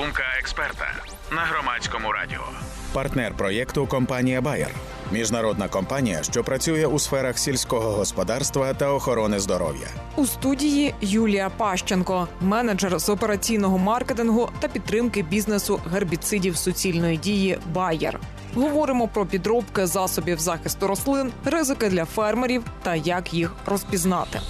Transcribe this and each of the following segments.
Думка експерта на громадському радіо. Партнер проєкту компанія Bayer. Міжнародна компанія, що працює у сферах сільського господарства та охорони здоров'я. У студії Юлія Пащенко, менеджер з операційного маркетингу та підтримки бізнесу гербіцидів суцільної дії Байер. Говоримо про підробки засобів захисту рослин, ризики для фермерів та як їх розпізнати.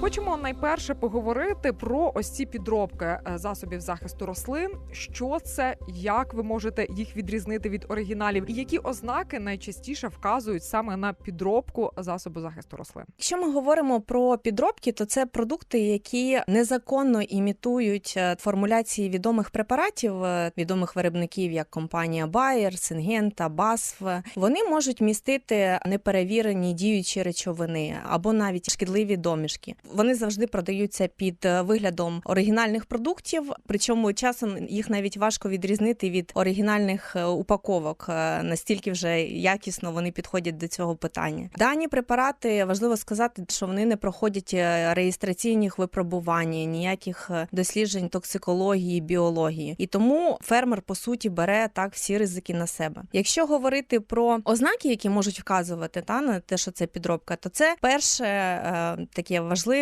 Хочемо найперше поговорити про ось ці підробки е, засобів захисту рослин. Що це, як ви можете їх відрізнити від оригіналів, і які ознаки найчастіше вказують саме на підробку засобу захисту рослин? Якщо ми говоримо про підробки, то це продукти, які незаконно імітують е, формуляції відомих препаратів, е, відомих виробників, як компанія Bayer, Syngenta, BASF. Вони можуть містити неперевірені діючі речовини або навіть шкідливі домішки. Вони завжди продаються під е, виглядом оригінальних продуктів, причому часом їх навіть важко відрізнити від оригінальних е, упаковок, е, настільки вже якісно вони підходять до цього питання. Дані препарати важливо сказати, що вони не проходять реєстраційних випробувань, ніяких досліджень токсикології, біології, і тому фермер по суті бере так всі ризики на себе. Якщо говорити про ознаки, які можуть вказувати та на те, що це підробка, то це перше таке важливе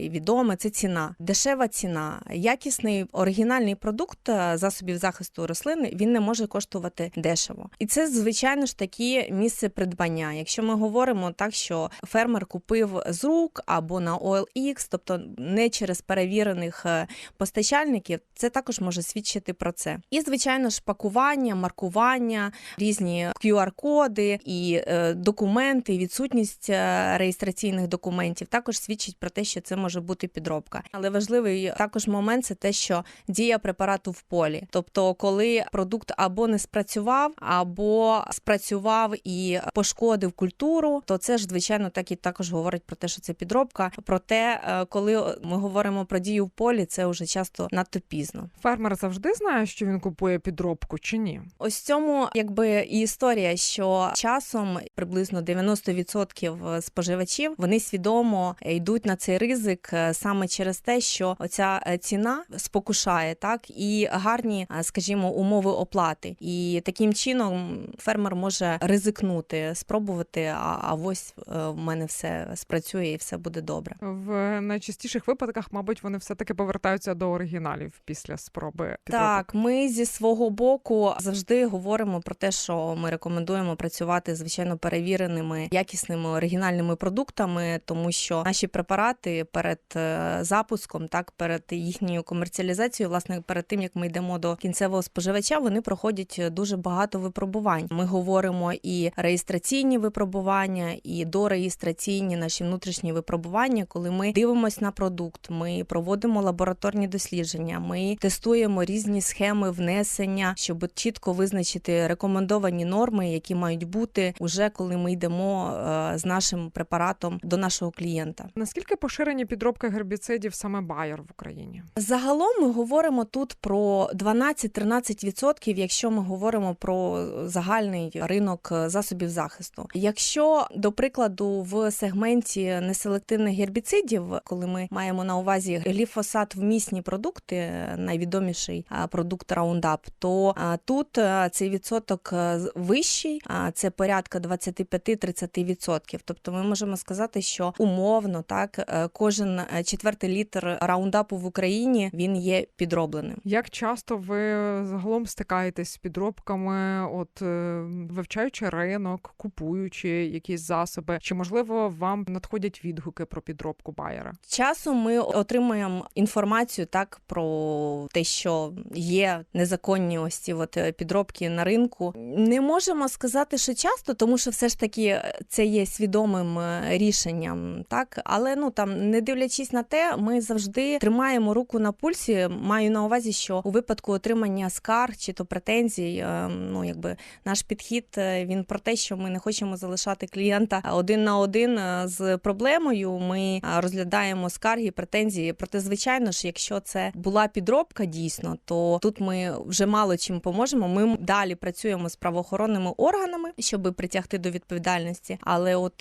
і відоме це ціна, дешева ціна, якісний оригінальний продукт е, засобів захисту рослини він не може коштувати дешево. І це звичайно ж такі місце придбання. Якщо ми говоримо так, що фермер купив з рук або на OLX, тобто не через перевірених е, постачальників, це також може свідчити про це. І звичайно ж пакування, маркування, різні QR-коди і е, документи, відсутність реєстраційних документів також свідчить про те, що це може бути підробка. Але важливий також момент це те, що дія препарату в полі, тобто, коли продукт або не спрацював, або спрацював і пошкодив культуру, то це ж звичайно так і також говорить про те, що це підробка. Проте, е, коли ми говоримо про дію в полі, це вже часто надто пізно. Фермер завжди знає, що він купує підробку чи ні? Ось цьому, якби і історія, що часом приблизно 90% споживачів вони свідомо йдуть на цей ризик е, саме через те, що оця е, ціна спокушає так і гарні, е, скажімо, умови оплати. І таким чином фермер може ризикнути, спробувати. А, а ось в мене все спрацює і все буде добре. В найчастіших випадках, мабуть, вони все таки повертаються до оригіналів після спроби. Так, ми зі свого боку завжди говоримо про те, що ми рекомендуємо працювати звичайно перевіреними якісними оригінальними продуктами, тому що наші препарати перед е, запуском, так перед їхньою комерціалізацією, власне, перед тим як ми йдемо до кінцевого споживача, вони проходять дуже багато випробувань. Ми говоримо і реєстраційні випробування, і дореєстраційні наші внутрішні випробування, коли ми дивимося на продукт, ми проводимо лабораторні дослідження, ми тестуємо різні схеми внесення, щоб чітко визначити рекомендовані норми, які мають бути уже коли ми йдемо е, з нашим препаратом до нашого клієнта. Наскільки поширені підробки гербіцидів саме Байер в Україні? Загалом ми говоримо тут про 12-13%, якщо ми говоримо про загальний ринок засобів захисту. Якщо до прикладу в сегменті неселективних гербіцидів, коли ми маємо на увазі гліфосат вмісні продукти, найвідоміший продукт Roundup, то тут цей відсоток вищий, це порядка 25-30%. Тобто ми можемо сказати, що умовно так е, кожен е, четвертий літр раундапу в Україні він є підробленим. Як часто ви загалом стикаєтесь з підробками, от е, вивчаючи ринок, купуючи якісь засоби, чи можливо вам надходять відгуки про підробку байера? Часом ми отримуємо інформацію так про те, що є незаконні ось ці от підробки на ринку. Не можемо сказати, що часто, тому що все ж таки це є свідомим рішенням, так але ну там не дивлячись на те, ми завжди тримаємо руку на пульсі. Маю на увазі, що у випадку отримання скарг чи то претензій, е, ну якби наш підхід е, він про те, що ми не хочемо залишати клієнта один на один е, з проблемою. Ми розглядаємо скарги, претензії. Проте, звичайно ж, якщо це була підробка дійсно, то тут ми вже мало чим поможемо. Ми далі працюємо з правоохоронними органами, щоб притягти до відповідальності. Але от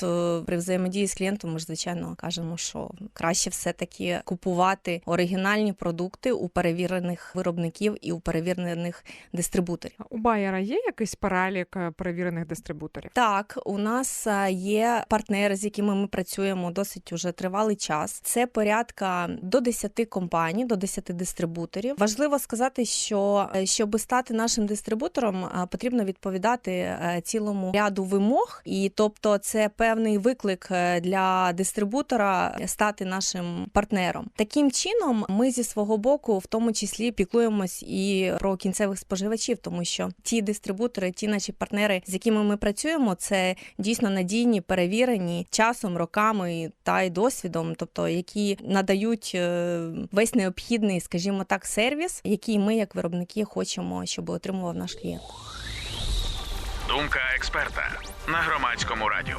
при взаємодії з клієнтом ми ж звичайно кажемо, що що краще все таки купувати оригінальні продукти у перевірених виробників і у перевірених дистрибуторів. У Байера є якийсь перелік е, перевірених дистрибуторів? Так, у нас е, є партнери, з якими ми працюємо досить уже тривалий час. Це порядка до 10 компаній, до 10 дистрибуторів. Важливо сказати, що е, щоб стати нашим дистрибутором, потрібно відповідати цілому ряду вимог, і тобто це певний виклик для дистрибутора стати нашим партнером. Таким чином, ми зі свого боку, в тому числі, піклуємось і про кінцевих споживачів, тому що ті дистрибутори, ті наші партнери, з якими ми працюємо, це дійсно надійні, перевірені часом, роками та й досвідом, тобто які надають е, весь необхідний, скажімо так, сервіс, який ми, як виробники, хочемо, щоб отримував наш клієнт. Думка експерта на громадському радіо.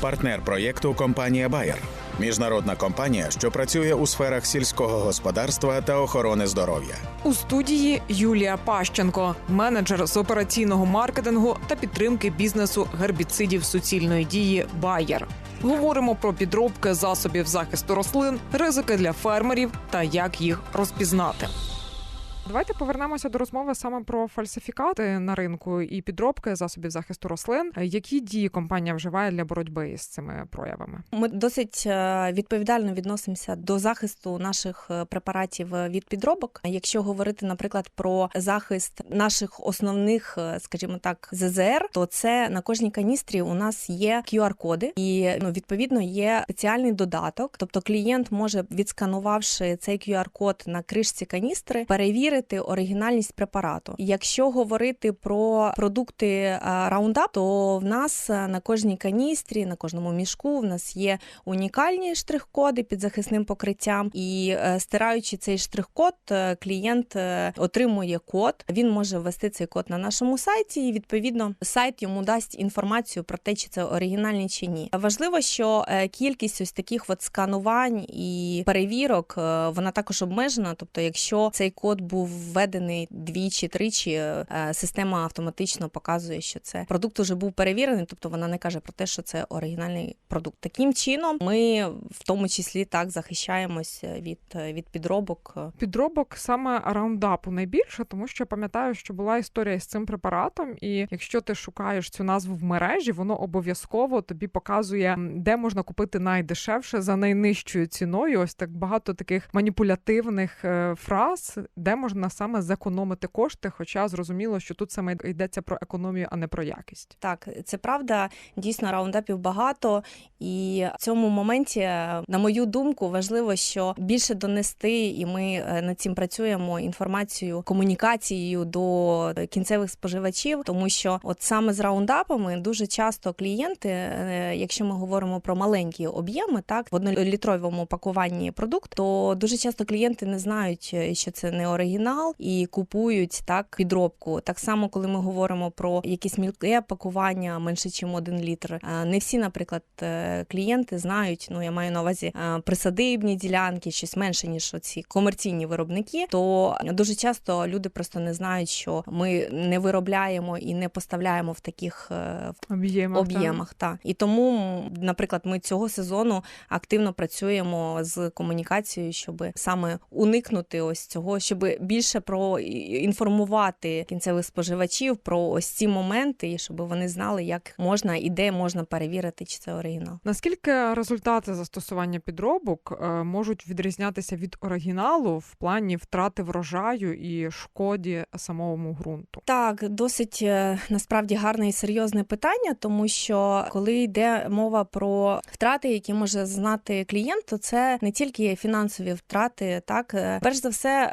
Партнер проєкту компанія Bayer – міжнародна компанія, що працює у сферах сільського господарства та охорони здоров'я. У студії Юлія Пащенко, менеджер з операційного маркетингу та підтримки бізнесу гербіцидів суцільної дії Байер. Говоримо про підробки засобів захисту рослин, ризики для фермерів та як їх розпізнати. Давайте повернемося до розмови саме про фальсифікати на ринку і підробки засобів захисту рослин. Які дії компанія вживає для боротьби з цими проявами? Ми досить е, відповідально відносимося до захисту наших е, препаратів е, від підробок. Якщо говорити, наприклад, про захист наших основних, скажімо так, ЗЗР, то це на кожній каністрі у нас є QR-коди, і ну, відповідно є спеціальний додаток. Тобто клієнт може, відсканувавши цей QR-код на кришці каністри, перевірити оригінальність препарату. Якщо говорити про продукти е, Roundup, то в нас е, на кожній каністрі, на кожному мішку в нас є унікальні штрих-коди під захисним покриттям, і е, стираючи цей штрих-код, е, клієнт е, отримує код. Він може ввести цей код на нашому сайті, і відповідно сайт йому дасть інформацію про те, чи це оригінальні чи ні. Важливо, що е, кількість ось таких от сканувань і перевірок е, вона також обмежена. Тобто, якщо цей код був введений двічі, тричі, е, система автоматично показує, що це продукт уже був перевірений, тобто вона не каже про те, що це оригінальний продукт. Таким чином, ми в тому числі так захищаємось від, від підробок. Підробок саме раундапу найбільше, тому що я пам'ятаю, що була історія з цим препаратом, і якщо ти шукаєш цю назву в мережі, воно обов'язково тобі показує, де можна купити найдешевше за найнижчою ціною. Ось так багато таких маніпулятивних е, фраз, де можна саме зекономити кошти. Хоча зрозуміло, що тут саме йдеться про економію, а не про якість. Так, це правда. Дійсно, раундапів багато, і в цьому моменті, на мою думку, важливо, що більше донести, і ми е, над цим працюємо інформацію, комунікацією до кінцевих споживачів, тому що от саме з раундапами дуже часто клієнти, е, якщо ми говоримо про маленькі об'єми, так в однолітровому пакуванні продукт, то дуже часто клієнти не знають, е, що це не оригінал, і купують так підробку. Так само, коли ми говоримо про якісь мілке пакування менше, ніж один літр. е, Не всі, наприклад, е, клієнти знають. Ну я маю на увазі е, присадибні ділянки, щось менше ніж оці комерційні виробники. То дуже часто люди просто не знають, що ми не виробляємо і не поставляємо в таких Об'ємах об'ємах. Та і тому, наприклад, ми цього сезону активно працюємо з комунікацією, щоб саме уникнути ось цього, щоб більше про інформувати кінцевих споживачів про ось ці моменти, і щоб вони знали, як можна і де можна перевірити, чи це оригінал. Наскільки результати застосування підробок е, можуть відрізнятися від оригіналу в плані втрати врожаю і шкоді самому ґрунту? Так, досить е, насправді гарне і серйозне питання, тому що коли йде мова про втрати, які може знати клієнт, то це не тільки фінансові втрати. Так, Е, перш за все,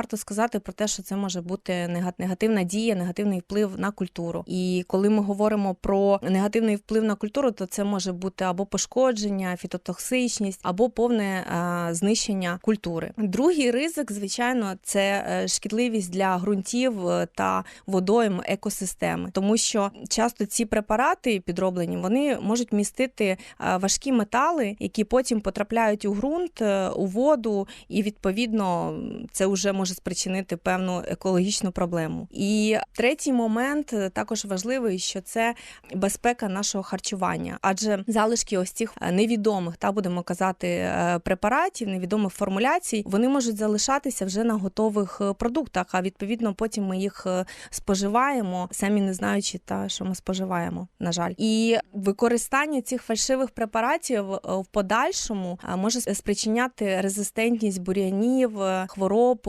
варто сказати про те, що це може бути нега- негативна дія, негативний вплив на культуру. І коли ми говоримо про негативний вплив на культуру, то це може бути або пошкодження, фітотоксичність, або повне е, знищення культури. Другий ризик, звичайно, це е, шкідливість для ґрунтів е, та водойм екосистеми, тому що часто ці препарати підроблені вони можуть містити важкі метали, які потім потрапляють у ґрунт, у воду, і відповідно це вже може може спричинити певну екологічну проблему. І третій момент е, також важливий, що це безпека нашого харчування, адже залишки ось цих е, невідомих, та будемо казати, е, препаратів, невідомих формуляцій, вони можуть залишатися вже на готових продуктах. А відповідно, потім ми їх споживаємо, самі не знаючи, та що ми споживаємо. На жаль, і використання цих фальшивих препаратів в подальшому може спричиняти резистентність бур'янів, хвороб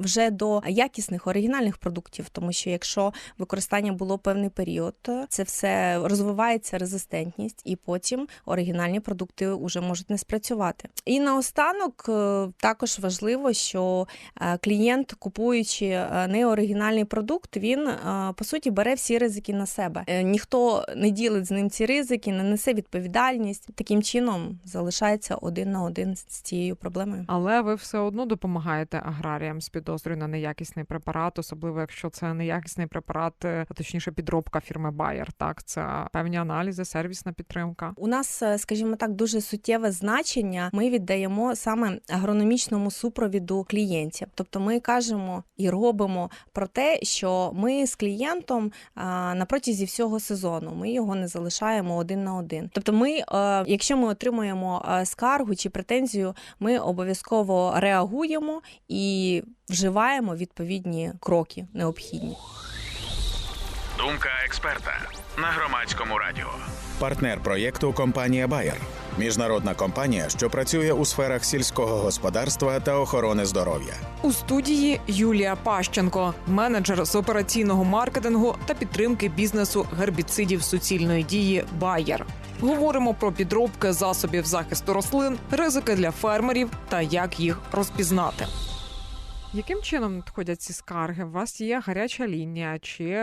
вже до якісних оригінальних продуктів, тому що якщо використання було певний період, це все розвивається резистентність, і потім оригінальні продукти вже можуть не спрацювати. І наостанок е, також важливо, що е, клієнт, купуючи е, неоригінальний продукт, він по суті бере всі ризики на себе. Ніхто не ділить з ним ці ризики, не несе відповідальність. Таким чином залишається один на один з цією проблемою. Але ви все одно допомагаєте аграріям з підозрою на неякісний препарат, особливо якщо це неякісний препарат, е, а точніше підробка фірми Bayer. Так, це певні аналізи, сервісна підтримка. У нас, е, скажімо так, дуже суттєве значення. Ми віддаємо саме агрономічному супровіду клієнтів. Тобто, ми кажемо і робимо про те, що ми з клієнтом на протязі всього сезону ми його не залишаємо один на один. Тобто, ми, е, якщо ми отримуємо скаргу чи претензію, ми обов'язково реагуємо і вживаємо відповідні кроки необхідні. Думка експерта на громадському радіо. Партнер проєкту компанія Bayer. міжнародна компанія, що працює у сферах сільського господарства та охорони здоров'я. У студії Юлія Пащенко, менеджер з операційного маркетингу та підтримки бізнесу гербіцидів суцільної дії Bayer. Говоримо про підробки засобів захисту рослин, ризики для фермерів та як їх розпізнати. Яким чином надходять ці скарги? У вас є гаряча лінія, чи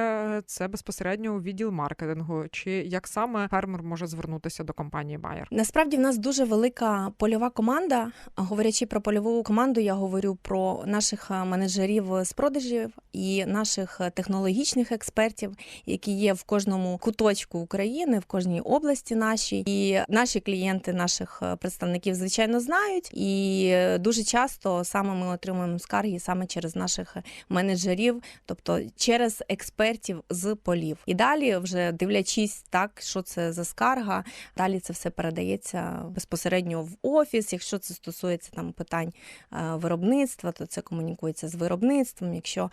це безпосередньо у відділ маркетингу, чи як саме фермер може звернутися до компанії Bayer? Насправді в нас дуже велика польова команда. Говорячи про польову команду, я говорю про наших е, менеджерів з продажів і наших е, технологічних експертів, які є в кожному куточку України, в кожній області нашій. І наші клієнти наших е, представників, звичайно, знають. І е, дуже часто саме ми отримуємо скарги саме через наших менеджерів, тобто через експертів з полів. І далі, вже дивлячись так, що це за скарга, далі це все передається безпосередньо в офіс. Якщо це стосується там питань е, виробництва, то це комунікується з виробництвом. Якщо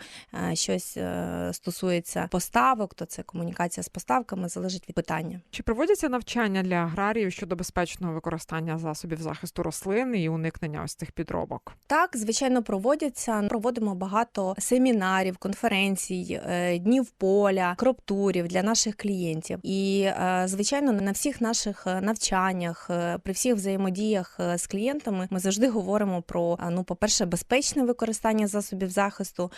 е, щось е, стосується поставок, то це комунікація з поставками залежить від питання. Чи проводяться навчання для аграріїв щодо безпечного використання засобів захисту рослин і уникнення ось цих підробок? Так, звичайно, проводяться. Проводимо багато семінарів, конференцій, е, днів поля, кроптурів для наших клієнтів. І е, звичайно, на всіх наших е, навчаннях, при всіх взаємодіях з клієнтами, ми завжди говоримо про ну, по-перше, безпечне використання засобів захисту.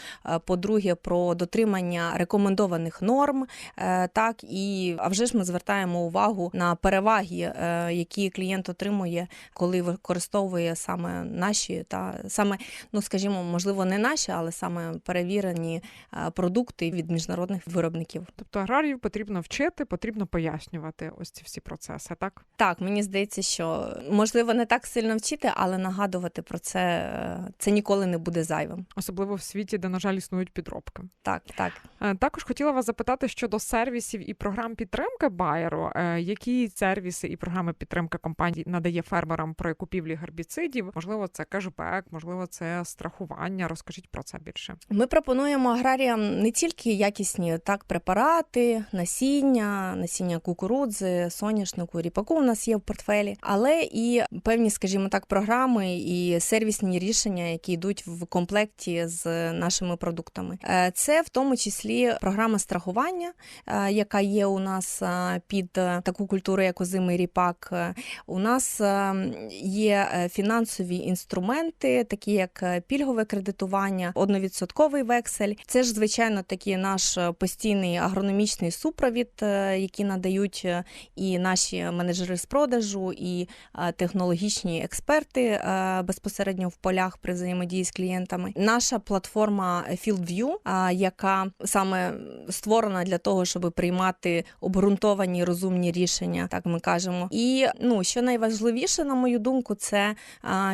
По-друге, про дотримання рекомендованих норм. Так і а вже ж ми звертаємо увагу на переваги, які клієнт отримує, коли використовує саме наші та саме, ну скажімо, можливо, не наші, але саме перевірені е, продукти від міжнародних виробників. Тобто аграріїв потрібно вчити, потрібно пояснювати ось ці всі процеси, так? Так, мені здається, що можливо не так сильно вчити, але нагадувати про це е, це ніколи не буде зайвим. Особливо в світі, де, на жаль, існують підробки. Так, так. Е, Також хотіла вас запитати щодо сервісів і програм підтримки Байеру. Які сервіси і програми підтримки компанії надає фермерам при купівлі гербіцидів? Можливо, це кешбек, можливо, це страхування. Розкажіть про це більше. Ми пропонуємо аграріям не тільки якісні так препарати, насіння, насіння кукурудзи, соняшнику, ріпаку у нас є в портфелі, але і певні, скажімо так, програми і сервісні рішення, які йдуть в комплекті з нашими продуктами. Е, Це в тому числі програма страхування, е, яка є у нас е, під таку культуру, як озимий ріпак. У нас е, є фінансові інструменти, такі як пільгове кредитування, одновідсотковий вексель. Це ж звичайно такий наш е, постійний агрономічний супровід, е, який надають е, і наші менеджери з продажу, і технологічні експерти безпосередньо в полях при взаємодії з клієнтами. Наша платформа FieldView, яка саме створена для того, щоб приймати обґрунтовані розумні рішення, так ми кажемо. І ну що найважливіше, на мою думку, це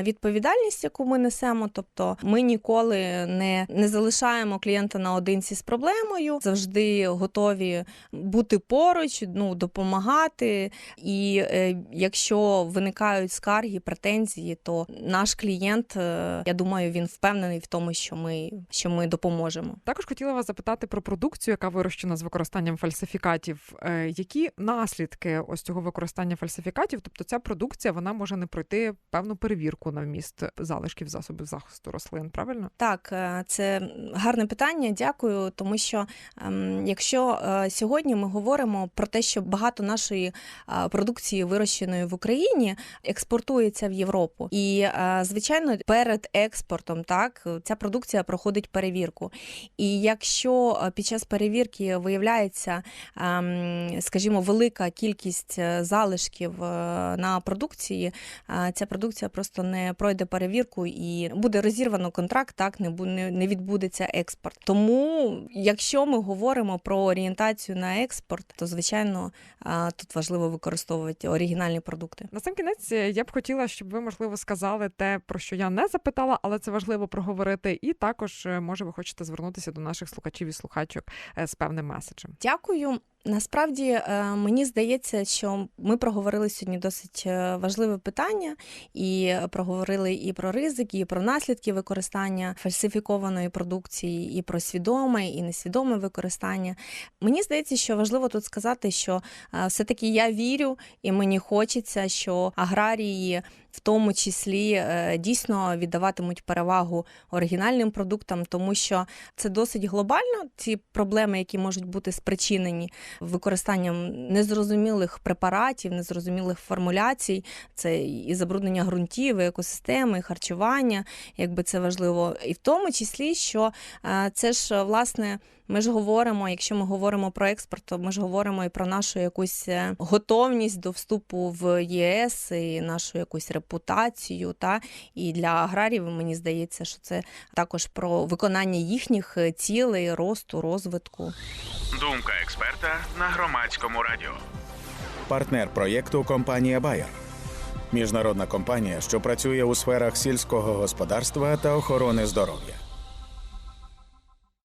відповідальність, яку ми несемо. Тобто, ми ніколи не, не залишаємо клієнта наодинці з проблемою, завжди готові бути поруч, ну допомагати. І е, якщо виникають скарги, претензії, то наш клієнт, е, я думаю, він впевнений в тому, що ми, що ми допоможемо. Також хотіла вас запитати про продукцію, яка вирощена з використанням фальсифікатів. Е, Які наслідки ось цього використання фальсифікатів? Тобто ця продукція вона може не пройти певну перевірку на вміст залишків засобів захисту рослин, правильно? Так, е, це гарне питання. Дякую. Тому що ем, якщо е, сьогодні ми говоримо про те, що багато нашої е, продукції, вирощеної в Україні, експортується в Європу, і звичайно, перед експортом так ця продукція проходить перевірку. І якщо під час перевірки виявляється, ем, скажімо, велика кількість залишків на продукції, ця продукція просто не пройде перевірку і буде розірвано контракт, так не бу- не не відбудеться експорт. Тому, якщо ми говоримо про орієнтацію на експорт, то звичайно тут важливо використовувати оригінальні продукти. На сам кінець е, я б хотіла, щоб ви можливо сказали те, про що я не запитала, але це важливо проговорити. І також е, може ви хочете звернутися до наших слухачів і слухачок е, з певним меседжем. Дякую. Насправді е, мені здається, що ми проговорили сьогодні досить е, важливе питання, і проговорили і про ризики, і про наслідки використання фальсифікованої продукції, і про свідоме і несвідоме використання. Мені здається, що важливо тут сказати, що е, все-таки я вірю, і мені хочеться, що аграрії. В тому числі е, дійсно віддаватимуть перевагу оригінальним продуктам, тому що це досить глобально. Ці проблеми, які можуть бути спричинені використанням незрозумілих препаратів, незрозумілих формуляцій, це і забруднення ґрунтів, і екосистеми, і харчування, якби це важливо, і в тому числі, що е, це ж власне. Ми ж говоримо, якщо ми говоримо про експорт, то ми ж говоримо і про нашу якусь е, готовність до вступу в ЄС, і нашу якусь репутацію. Та і для аграріїв мені здається, що це також про виконання їхніх е, цілей, росту, розвитку. Думка експерта на громадському радіо. Партнер проєкту компанія Bayer. Міжнародна компанія, що працює у сферах сільського господарства та охорони здоров'я.